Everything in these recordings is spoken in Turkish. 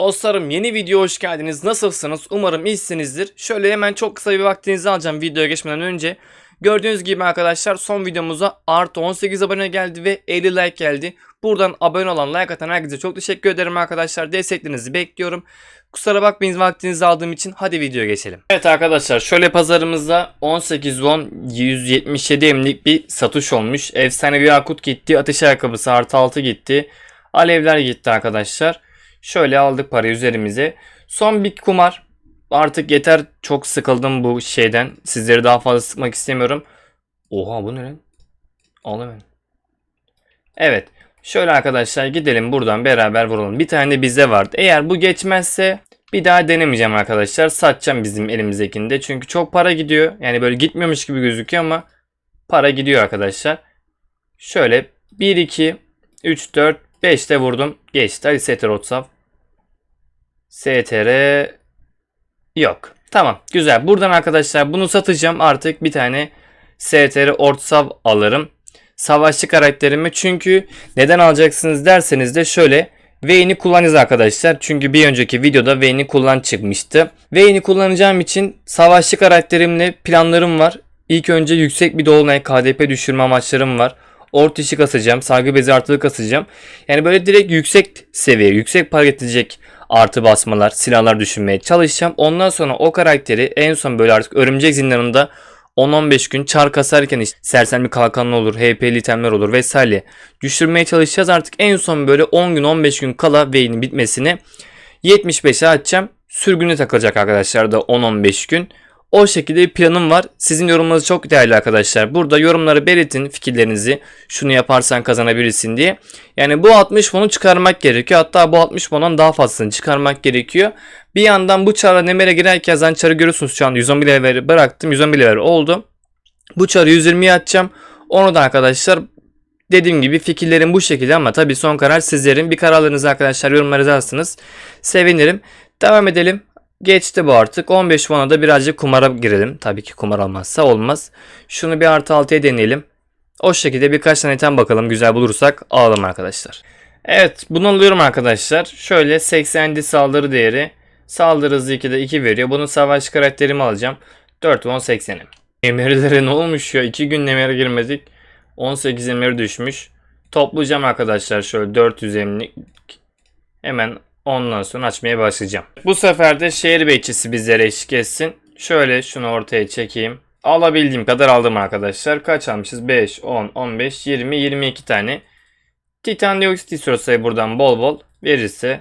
Dostlarım yeni video hoş geldiniz. Nasılsınız? Umarım iyisinizdir. Şöyle hemen çok kısa bir vaktinizi alacağım videoya geçmeden önce. Gördüğünüz gibi arkadaşlar son videomuza artı 18 abone geldi ve 50 like geldi. Buradan abone olan like atan herkese çok teşekkür ederim arkadaşlar. Desteklerinizi bekliyorum. Kusura bakmayın vaktinizi aldığım için hadi videoya geçelim. Evet arkadaşlar şöyle pazarımızda 18 won 177 emlik bir satış olmuş. Efsane bir yakut gitti. Ateş ayakkabısı artı 6 gitti. Alevler gitti arkadaşlar. Şöyle aldık parayı üzerimize. Son bir kumar. Artık yeter çok sıkıldım bu şeyden. Sizleri daha fazla sıkmak istemiyorum. Oha bu ne lan? Al hemen. Evet. Şöyle arkadaşlar gidelim buradan beraber vuralım. Bir tane bizde vardı. Eğer bu geçmezse bir daha denemeyeceğim arkadaşlar. Satacağım bizim elimizdekinde. Çünkü çok para gidiyor. Yani böyle gitmiyormuş gibi gözüküyor ama para gidiyor arkadaşlar. Şöyle 1 2 3 4 5'te vurdum. Geçti. Hadi STR Otsav. STR yok. Tamam. Güzel. Buradan arkadaşlar bunu satacağım. Artık bir tane STR Ortsav alırım. Savaşçı karakterimi çünkü neden alacaksınız derseniz de şöyle Vayne'i kullanacağız arkadaşlar. Çünkü bir önceki videoda Vayne'i kullan çıkmıştı. Vayne'i kullanacağım için savaşçı karakterimle planlarım var. İlk önce yüksek bir dolunay KDP düşürme amaçlarım var. Ort işi kasacağım. Sargı bezi artılı kasacağım. Yani böyle direkt yüksek seviye, yüksek para getirecek artı basmalar, silahlar düşünmeye çalışacağım. Ondan sonra o karakteri en son böyle artık örümcek zindanında 10-15 gün çar kasarken işte sersem bir kalkanlı olur, HP'li itemler olur vesaire düşürmeye çalışacağız. Artık en son böyle 10 gün 15 gün kala Vayne'in bitmesini 75'e açacağım. Sürgüne takılacak arkadaşlar da 10-15 gün. O şekilde bir planım var. Sizin yorumlarınız çok değerli arkadaşlar. Burada yorumları belirtin fikirlerinizi. Şunu yaparsan kazanabilirsin diye. Yani bu 60 fonu çıkarmak gerekiyor. Hatta bu 60 fondan daha fazlasını çıkarmak gerekiyor. Bir yandan bu çarla nemere girerken zaten çarı görüyorsunuz şu an 111 level bıraktım. 111 level oldu. Bu çarı 120'ye atacağım. Onu da arkadaşlar dediğim gibi fikirlerim bu şekilde ama tabii son karar sizlerin. Bir kararlarınızı arkadaşlar yorumlara yazarsınız. Sevinirim. Devam edelim. Geçti bu artık. 15 puana da birazcık kumara girelim. Tabii ki kumar almazsa olmaz. Şunu bir artı 6'ya deneyelim. O şekilde birkaç tane item bakalım. Güzel bulursak alalım arkadaşlar. Evet bunu alıyorum arkadaşlar. Şöyle 80 saldırı değeri. Saldırı hızı 2'de 2 veriyor. Bunu savaş karakterimi alacağım. 4 10 80'im. Emirlere ne olmuş ya? 2 gün emire girmedik. 18 emir düşmüş. Toplayacağım arkadaşlar şöyle 400 emlik. Hemen Ondan sonra açmaya başlayacağım. Bu sefer de şehir bekçisi bizlere eşlik etsin. Şöyle şunu ortaya çekeyim. Alabildiğim kadar aldım arkadaşlar. Kaç almışız? 5, 10, 15, 20, 22 tane. Titan dioksit istiyorsa buradan bol bol verirse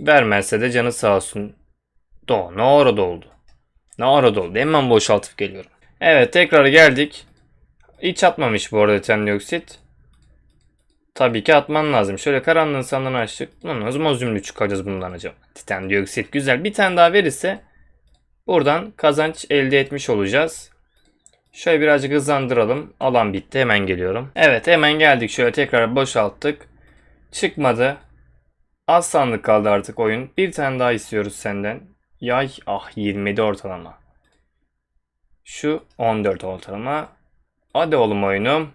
vermezse de canı sağ olsun. Do, ne arada oldu? Ne arada oldu? Hemen boşaltıp geliyorum. Evet tekrar geldik. Hiç atmamış bu arada titan dioksit. Tabii ki atman lazım. Şöyle karanlığın sandığını açtık. Lan o zaman zümrüt çıkaracağız bundan acaba. Titan dioksit güzel. Bir tane daha verirse buradan kazanç elde etmiş olacağız. Şöyle birazcık hızlandıralım. Alan bitti. Hemen geliyorum. Evet hemen geldik. Şöyle tekrar boşalttık. Çıkmadı. Az sandık kaldı artık oyun. Bir tane daha istiyoruz senden. Yay ah 27 ortalama. Şu 14 ortalama. Hadi oğlum oyunum.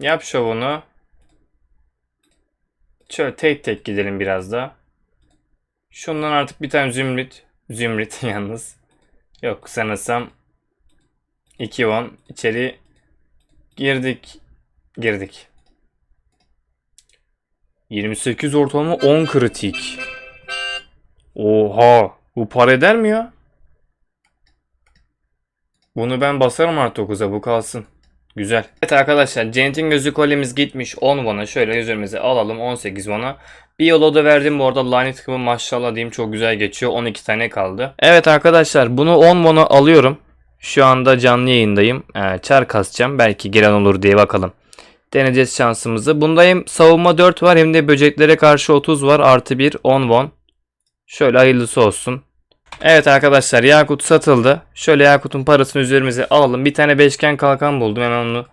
Yap şovunu. Şöyle tek tek gidelim biraz da. Şundan artık bir tane zümrüt. Zümrüt yalnız. Yok sanırsam 2 won içeri girdik. Girdik. 28 ortalama 10 kritik. Oha. Bu para eder mi ya? Bunu ben basarım artık 9'a bu kalsın. Güzel. Evet arkadaşlar Cennet'in gözü kolyemiz gitmiş 10 vana. Şöyle üzerimize alalım 18 vana. Bir yol da verdim bu arada line tıkımı maşallah diyeyim çok güzel geçiyor. 12 tane kaldı. Evet arkadaşlar bunu 10 vana alıyorum. Şu anda canlı yayındayım. Ee, çar kasacağım. Belki giren olur diye bakalım. Deneyeceğiz şansımızı. Bunda hem savunma 4 var hem de böceklere karşı 30 var. Artı 1 10 won. Şöyle hayırlısı olsun. Evet arkadaşlar Yakut satıldı. Şöyle Yakut'un parasını üzerimize alalım. Bir tane beşgen kalkan buldum. Hemen onu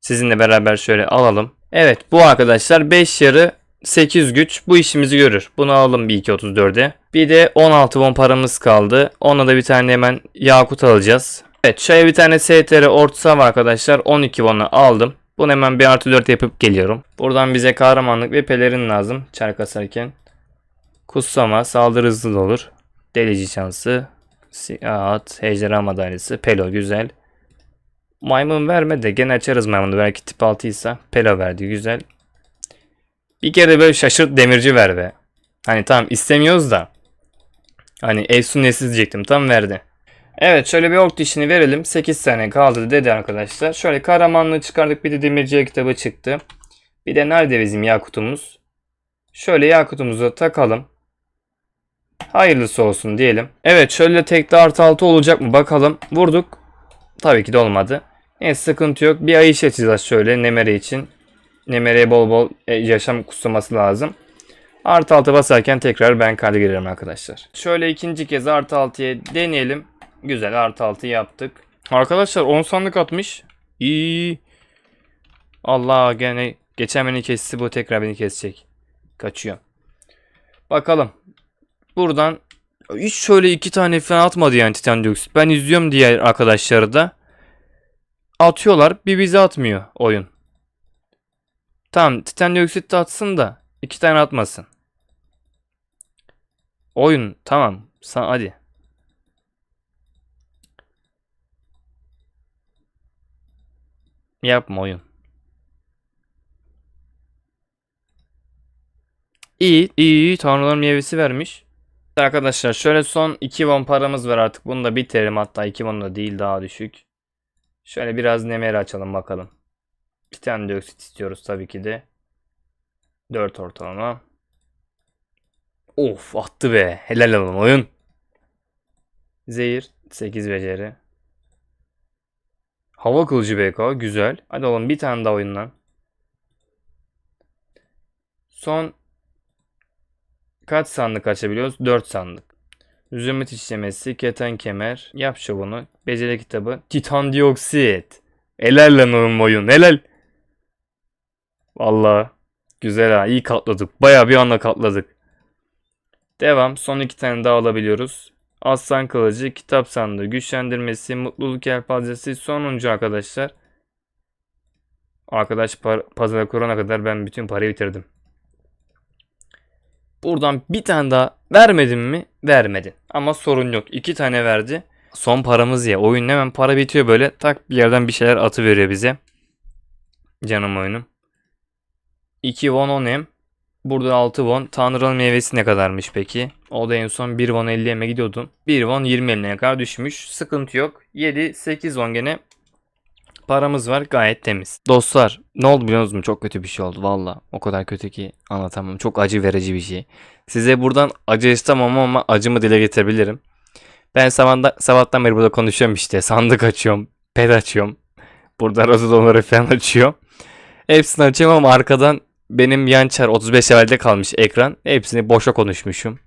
sizinle beraber şöyle alalım. Evet bu arkadaşlar 5 yarı 8 güç bu işimizi görür. Bunu alalım bir 2.34'e. Bir de 16 won paramız kaldı. Ona da bir tane hemen Yakut alacağız. Evet şöyle bir tane STR orta var arkadaşlar. 12 won'u aldım. Bunu hemen bir artı 4 yapıp geliyorum. Buradan bize kahramanlık ve pelerin lazım. Çark asarken. Kutsama, saldırı hızlı da olur. Delici şansı. At, ejderha madalyası. Pelo güzel. Maymun verme de gene açarız maymunu. Belki tip 6 ise. Pelo verdi güzel. Bir kere böyle şaşırt demirci ver be. Hani tamam istemiyoruz da. Hani Efsun Nesil diyecektim. Tam verdi. Evet şöyle bir ork dişini verelim. 8 tane kaldı dedi arkadaşlar. Şöyle kahramanlığı çıkardık. Bir de demirciye kitabı çıktı. Bir de nerede bizim yakutumuz? Şöyle yakutumuzu takalım. Hayırlısı olsun diyelim. Evet şöyle tekli artı altı olacak mı bakalım. Vurduk. Tabii ki de olmadı. Neyse sıkıntı yok. Bir ay iş açacağız şöyle Nemere için. Nemere'ye bol bol e, yaşam kutsaması lazım. Artı altı basarken tekrar ben kayda girerim arkadaşlar. Şöyle ikinci kez artı altıya deneyelim. Güzel artı altı yaptık. Arkadaşlar 10 sandık atmış. İyi. Allah gene geçen beni kesti bu tekrar beni kesecek. Kaçıyor. Bakalım. Buradan hiç şöyle iki tane falan atmadı yani Titan Dioksit. Ben izliyorum diğer arkadaşları da. Atıyorlar. Bir bize atmıyor oyun. Tamam Titan Dioksit de atsın da iki tane atmasın. Oyun tamam. Sen hadi. Yapma oyun. İyi, iyi, iyi. Tanrıların meyvesi vermiş. Arkadaşlar şöyle son 2 won paramız var artık. Bunu da bitirelim. Hatta 2 won da değil daha düşük. Şöyle biraz nemeri açalım bakalım. Bir tane dioksit istiyoruz tabii ki de. 4 ortalama. Of attı be. Helal olsun oyun. Zehir 8 beceri. Hava kılıcı BK güzel. Hadi oğlum bir tane daha oyundan. Son kaç sandık açabiliyoruz? 4 sandık. Zümrüt işlemesi, keten kemer. Yap şovunu. Beceri kitabı. Titan dioksit. Helal lan oğlum oyun. Helal. Vallahi güzel ha. iyi katladık. Baya bir anda katladık. Devam. Son iki tane daha alabiliyoruz. Aslan kılıcı, kitap sandığı, güçlendirmesi, mutluluk yelpazesi sonuncu arkadaşlar. Arkadaş par pazara kurana kadar ben bütün parayı bitirdim. Buradan bir tane daha vermedim mi? Vermedi. Ama sorun yok. İki tane verdi. Son paramız ya. Oyun hemen para bitiyor böyle. Tak bir yerden bir şeyler atı veriyor bize. Canım oyunum. 2 won 10 m. Burada 6 won. Tanrı'nın meyvesi ne kadarmış peki? O da en son 1 won 50 m'e gidiyordun. 1 won 20 m'e kadar düşmüş. Sıkıntı yok. 7-8 won gene paramız var gayet temiz. Dostlar ne oldu biliyor musunuz? Çok kötü bir şey oldu valla. O kadar kötü ki anlatamam. Çok acı verici bir şey. Size buradan acı istemem ama acımı dile getirebilirim. Ben sabahda, sabahtan beri burada konuşuyorum işte. Sandık açıyorum. Pet açıyorum. Burada rozodonları falan açıyorum. Hepsini açıyorum ama arkadan benim yan çar 35 levelde kalmış ekran. Hepsini boşa konuşmuşum.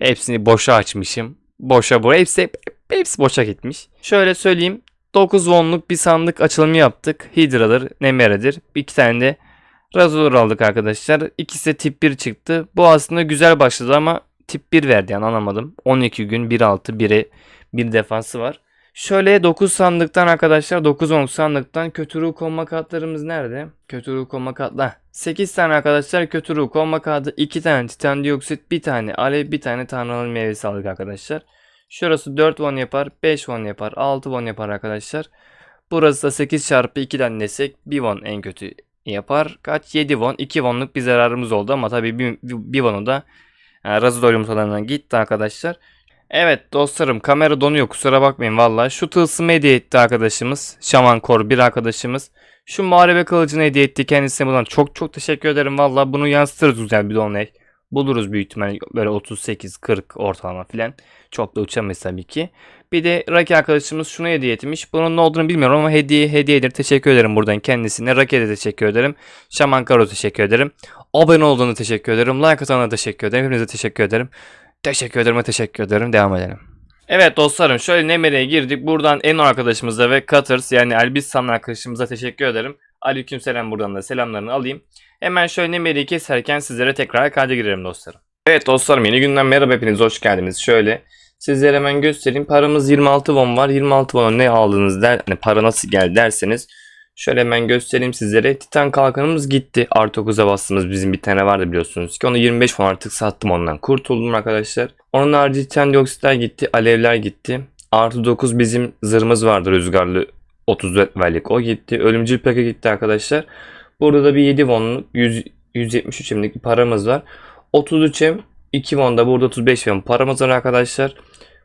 Hepsini boşa açmışım. Boşa bu. Hepsi, hepsi boşa gitmiş. Şöyle söyleyeyim. 9 wonluk bir sandık açılımı yaptık. Hydra'dır, Nemere'dir. Bir iki tane de Razor aldık arkadaşlar. İkisi de tip 1 çıktı. Bu aslında güzel başladı ama tip 1 verdi yani anlamadım. 12 gün 1.6 1'e bir defansı var. Şöyle 9 sandıktan arkadaşlar 9 10 sandıktan kötü ruh konma kartlarımız nerede? Kötü ruh konma kartlar. 8 tane arkadaşlar kötü ruh konma kartı 2 tane titan dioksit 1 tane alev 1 tane tanrıların meyvesi aldık arkadaşlar. Şurası 4 won yapar 5 won yapar 6 won yapar arkadaşlar. Burası da 8 çarpı 2'den desek 1 won en kötü yapar. Kaç? 7 won. 2 wonluk bir zararımız oldu ama tabii 1, 1 won'u da yani Razor yumurtalarından gitti arkadaşlar. Evet dostlarım kamera donuyor kusura bakmayın valla. Şu tılsımı hediye etti arkadaşımız. Şaman Kor bir arkadaşımız. Şu muharebe kılıcını hediye etti kendisine buradan çok çok teşekkür ederim valla. Bunu yansıtırız güzel bir donate. Buluruz büyük ihtimalle böyle 38-40 ortalama filan. Çok da uçamayız tabii ki. Bir de Raki arkadaşımız şunu hediye etmiş. Bunun ne olduğunu bilmiyorum ama hediye hediyedir. Teşekkür ederim buradan kendisine. Raki'ye de teşekkür ederim. Şaman Karo teşekkür ederim. Abone olduğunu teşekkür ederim. Like atanına teşekkür ederim. Hepinize teşekkür ederim. Teşekkür ederim teşekkür ederim. Devam edelim. Evet dostlarım şöyle Nemere'ye girdik. Buradan Eno arkadaşımıza ve Cutters yani Elbistan arkadaşımıza teşekkür ederim. Aleykümselam buradan da selamlarını alayım. Hemen şöyle Nemere'yi keserken sizlere tekrar kayda girelim dostlarım. Evet dostlarım yeni günden merhaba hepiniz hoş geldiniz. Şöyle sizlere hemen göstereyim. Paramız 26 won var. 26 won ne aldınız der, hani para nasıl geldi derseniz Şöyle hemen göstereyim sizlere. Titan kalkanımız gitti. Artı 9'a bastığımız bizim bir tane vardı biliyorsunuz ki. Onu 25 won artık sattım ondan. Kurtuldum arkadaşlar. Onun harici titan dioksitler gitti. Alevler gitti. Artı 9 bizim zırhımız vardı rüzgarlı 34 verlik. O gitti. Ölümcül plaka gitti arkadaşlar. Burada da bir 7 wonluk 100, 173 emlik bir paramız var. 33 em 2 won da burada 35 won paramız var arkadaşlar.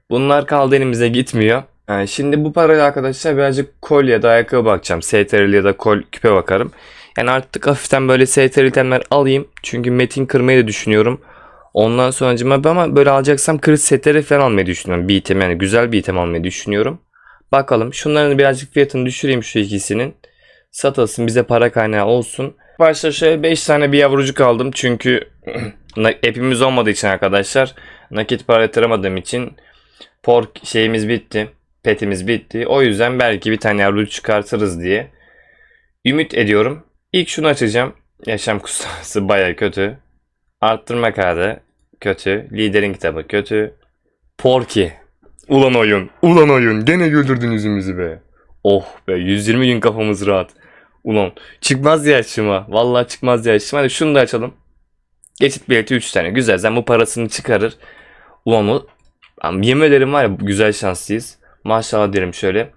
Bunlar kaldı elimize gitmiyor. Yani şimdi bu parayla arkadaşlar birazcık kolye ya da ayakkabı bakacağım. STR'li ya da kol küpe bakarım. Yani artık hafiften böyle STR'li itemler alayım. Çünkü metin kırmayı da düşünüyorum. Ondan sonra ama böyle alacaksam kırık setleri falan almayı düşünüyorum. Bir item yani güzel bir item almayı düşünüyorum. Bakalım şunların birazcık fiyatını düşüreyim şu ikisinin. Satılsın bize para kaynağı olsun. Başta şöyle 5 tane bir yavrucuk aldım. Çünkü hepimiz olmadığı için arkadaşlar nakit para yatıramadığım için pork şeyimiz bitti. Petimiz bitti. O yüzden belki bir tane yavru çıkartırız diye ümit ediyorum. İlk şunu açacağım. Yaşam kustası baya kötü. Arttırma kağıdı kötü. Liderin kitabı kötü. Porky. Ulan oyun. Ulan oyun. Gene güldürdün yüzümüzü be. Oh be 120 gün kafamız rahat. Ulan çıkmaz ya yaşıma. Vallahi çıkmaz ya yaşıma. Hadi şunu da açalım. Geçit bileti 3 tane. Güzel. Sen bu parasını çıkarır. Ulan o yemin var ya güzel şanslıyız. Maşallah derim şöyle.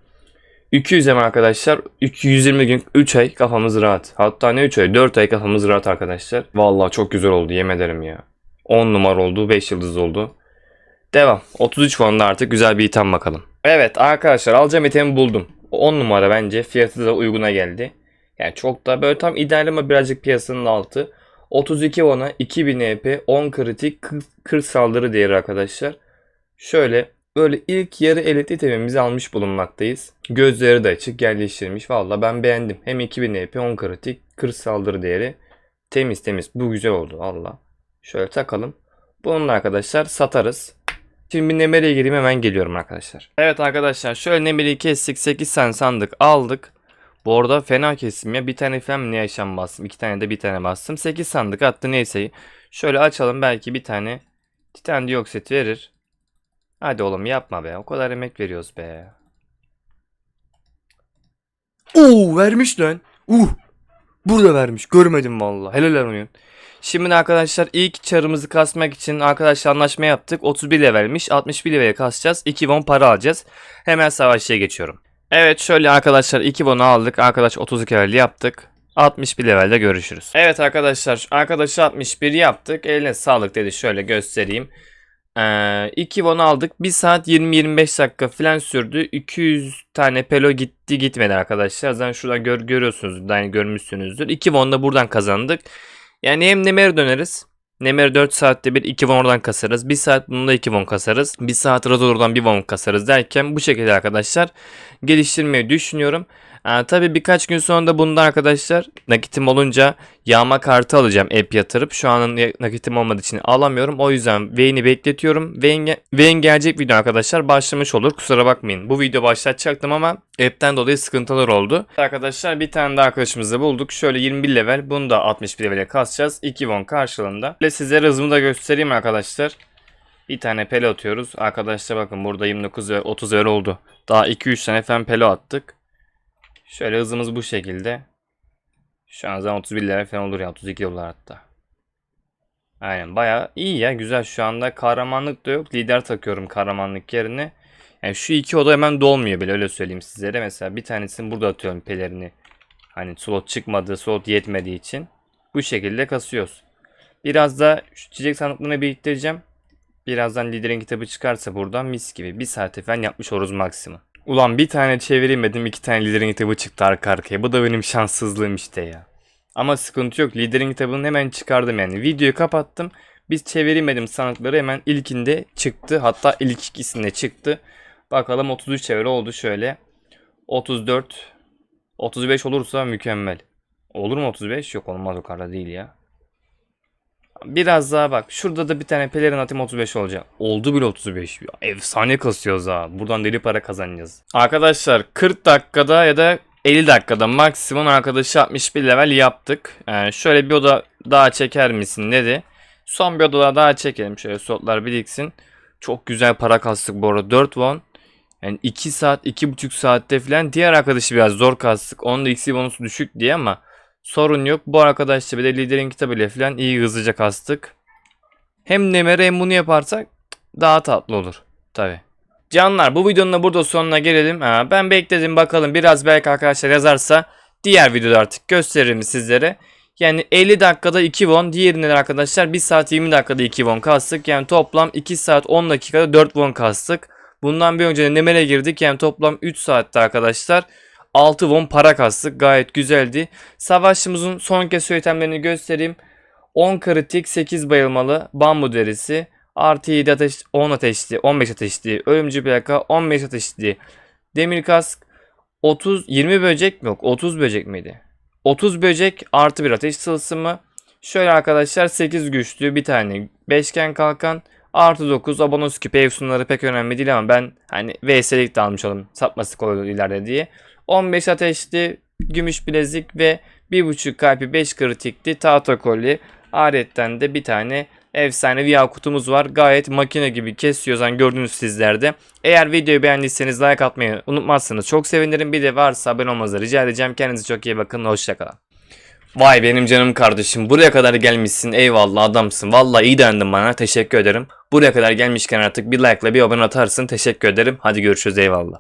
200 hem arkadaşlar. 220 gün 3 ay kafamız rahat. Hatta ne 3 ay 4 ay kafamız rahat arkadaşlar. Vallahi çok güzel oldu yemin ya. 10 numara oldu 5 yıldız oldu. Devam. 33 puanda artık güzel bir item bakalım. Evet arkadaşlar alacağım itemi buldum. 10 numara bence fiyatı da uyguna geldi. Yani çok da böyle tam ideal ama birazcık piyasanın altı. 32 ona 2000 EP 10 kritik 40, 40 saldırı değeri arkadaşlar. Şöyle böyle ilk yarı elit itemimizi almış bulunmaktayız. Gözleri de açık yerleştirilmiş. Valla ben beğendim. Hem 2000 EP 10 kritik 40 saldırı değeri. Temiz temiz. Bu güzel oldu valla. Şöyle takalım. Bununla arkadaşlar satarız. Şimdi bir Nemere'ye gireyim hemen geliyorum arkadaşlar. Evet arkadaşlar şöyle Nemere'yi kestik. 8 tane sandık aldık. Bu arada fena kestim ya. Bir tane falan ne yaşam bastım. iki tane de bir tane bastım. 8 sandık attı neyse. Şöyle açalım belki bir tane titan dioksit verir. Hadi oğlum yapma be. O kadar emek veriyoruz be. Oo vermiş lan. Uh. Burada vermiş. Görmedim vallahi. Helal oyun. Şimdi arkadaşlar ilk çarımızı kasmak için arkadaşlar anlaşma yaptık. 31 levelmiş. 61 level kasacağız. 2 won para alacağız. Hemen savaşçıya geçiyorum. Evet şöyle arkadaşlar 2 won aldık. Arkadaş 32 level yaptık. 61 levelde görüşürüz. Evet arkadaşlar arkadaşı 61 yaptık. Eline sağlık dedi. Şöyle göstereyim. Ee, 2 won aldık. 1 saat 20-25 dakika falan sürdü. 200 tane pelo gitti gitmedi arkadaşlar. Zaten şuradan gör, görüyorsunuz. Yani görmüşsünüzdür. 2 won da buradan kazandık. Yani hem Nemer'e döneriz. Nemer 4 saatte bir 2 won oradan kasarız. 1 saat bunda 2 won kasarız. 1 saat Razor'dan 1 won kasarız derken bu şekilde arkadaşlar geliştirmeyi düşünüyorum. Ee, tabii birkaç gün sonra da bunda arkadaşlar nakitim olunca yağma kartı alacağım app yatırıp. Şu an nakitim olmadığı için alamıyorum. O yüzden Vayne'i bekletiyorum. Vayne, Vayne gelecek video arkadaşlar başlamış olur. Kusura bakmayın. Bu video başlatacaktım ama app'ten dolayı sıkıntılar oldu. Arkadaşlar bir tane daha arkadaşımızı bulduk. Şöyle 21 level. Bunu da 61 level'e kasacağız. 2 won karşılığında. Ve size hızımı da göstereyim arkadaşlar. Bir tane pele atıyoruz. Arkadaşlar bakın burada 29 ve 30 level oldu. Daha 2-3 tane fen pele attık. Şöyle hızımız bu şekilde. Şu an zaten 31 lira falan olur ya 32 dolar hatta. Aynen baya iyi ya güzel şu anda kahramanlık da yok. Lider takıyorum kahramanlık yerine. Yani şu iki oda hemen dolmuyor bile öyle söyleyeyim sizlere. Mesela bir tanesini burada atıyorum pelerini. Hani slot çıkmadı, slot yetmediği için. Bu şekilde kasıyoruz. Biraz da şu çiçek sandıklarını biriktireceğim. Birazdan liderin kitabı çıkarsa buradan mis gibi. Bir saate falan yapmış oluruz maksimum. Ulan bir tane çeviremedim iki tane liderin kitabı çıktı arka arkaya. Bu da benim şanssızlığım işte ya. Ama sıkıntı yok. Liderin kitabını hemen çıkardım yani. Videoyu kapattım. Biz çeviremedim sanatları hemen ilkinde çıktı. Hatta ilk ikisinde çıktı. Bakalım 33 çeviri oldu şöyle. 34 35 olursa mükemmel. Olur mu 35? Yok olmaz o kadar değil ya. Biraz daha bak. Şurada da bir tane pelerin atayım 35 olacak. Oldu bile 35. Ya, efsane kasıyoruz ha. Buradan deli para kazanacağız. Arkadaşlar 40 dakikada ya da 50 dakikada maksimum arkadaşı 61 level yaptık. Yani şöyle bir oda daha çeker misin dedi. Son bir oda daha çekelim. Şöyle slotlar biriksin. Çok güzel para kastık bu arada. 4 won. Yani 2 saat, 2,5 saatte falan diğer arkadaşı biraz zor kastık. Onun da XP bonusu düşük diye ama sorun yok. Bu arkadaşla bir de liderin kitabıyla falan iyi hızlıca kastık. Hem Nemer'e hem bunu yaparsak daha tatlı olur. Tabi. Canlar bu videonun da burada sonuna gelelim. Ha, ben bekledim bakalım biraz belki arkadaşlar yazarsa diğer videoda artık gösteririm sizlere. Yani 50 dakikada 2 won diğerinde de arkadaşlar 1 saat 20 dakikada 2 won kastık. Yani toplam 2 saat 10 dakikada 4 won kastık. Bundan bir önce de Nemer'e girdik. Yani toplam 3 saatte arkadaşlar 6 won para kastık. Gayet güzeldi. Savaşçımızın son kez itemlerini göstereyim. 10 kritik 8 bayılmalı bambu derisi. Artı 7 ateş 10 ateşli 15 ateşli ölümcül plaka 15 ateşli demir kask 30 20 böcek mi yok 30 böcek miydi? 30 böcek artı bir ateş tılsımı. Şöyle arkadaşlar 8 güçlü bir tane beşgen kalkan artı 9 abonos küpe efsunları pek önemli değil ama ben hani VS'lik de almış olalım satması kolay olur ileride diye. 15 ateşli gümüş bilezik ve 1.5 kalpi 5 kritikli tahta kolye. Ayrıca de bir tane efsane VR kutumuz var. Gayet makine gibi kesiyor zaten gördünüz sizlerde. Eğer videoyu beğendiyseniz like atmayı unutmazsanız çok sevinirim. Bir de varsa abone olmanızı rica edeceğim. Kendinize çok iyi bakın. Hoşçakalın. Vay benim canım kardeşim buraya kadar gelmişsin eyvallah adamsın Vallahi iyi dayandın bana teşekkür ederim Buraya kadar gelmişken artık bir like ile bir abone atarsın teşekkür ederim Hadi görüşürüz eyvallah